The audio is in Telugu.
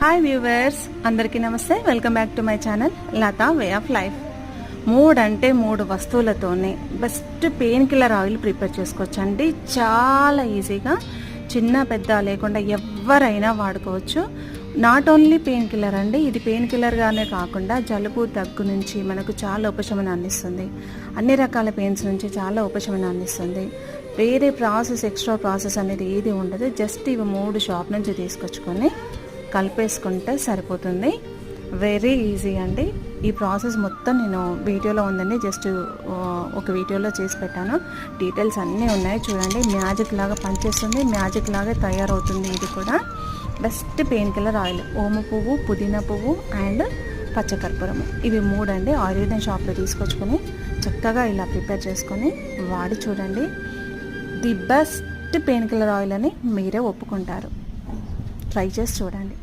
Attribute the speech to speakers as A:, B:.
A: హాయ్ వ్యూవర్స్ అందరికీ నమస్తే. Welcome back to my channel Latha way of life మూడు అంటే మూడు వస్తువులతోనే best pain killer oil prepare చేసుకోవచ్చు అండి చాలా ఈజీగా చిన్న పెద్ద లేకుండా ఎవరైనా వాడుకోవచ్చు. నాట్ ఓన్లీ పెయిన్ కిల్లర్ అండి ఇది పెయిన్ కిల్లర్గానే కాకుండా జలుబు దగ్గు నుంచి మనకు చాలా ఉపశమనాన్ని ఇస్తుంది. అన్ని రకాల పెయిన్స్ నుంచి చాలా ఉపశమనాన్ని ఇస్తుంది. వేరే ప్రాసెస్ ఎక్స్ట్రా ప్రాసెస్ అనేది ఏది ఉండదు. జస్ట్ ఇవి మూడు షాప్ నుంచి తీసుకొచ్చుకొని కలిపేసుకుంటే సరిపోతుంది. వెరీ ఈజీ అండి. ఈ ప్రాసెస్ మొత్తం నేను వీడియోలో ఉందండి. జస్ట్ ఒక వీడియోలో చేసి పెట్టాను. డీటెయిల్స్ అన్నీ ఉన్నాయి. చూడండి మ్యాజిక్ లాగా పనిచేస్తుంది. మ్యాజిక్ లాగా తయారవుతుంది ఇది కూడా. బెస్ట్ పెయిన్ కిల్లర్ ఆయిల్ ఓమ పువ్వు పుదీనా పువ్వు అండ్ పచ్చకర్పూరం ఇవి మూడండి ఆయుర్వేదం షాప్లో తీసుకొచ్చుకొని చక్కగా ఇలా ప్రిపేర్ చేసుకొని వాడి చూడండి. The best pain killer oil అని మీరే ఒప్పుకుంటారు. ట్రై చేసి చూడండి.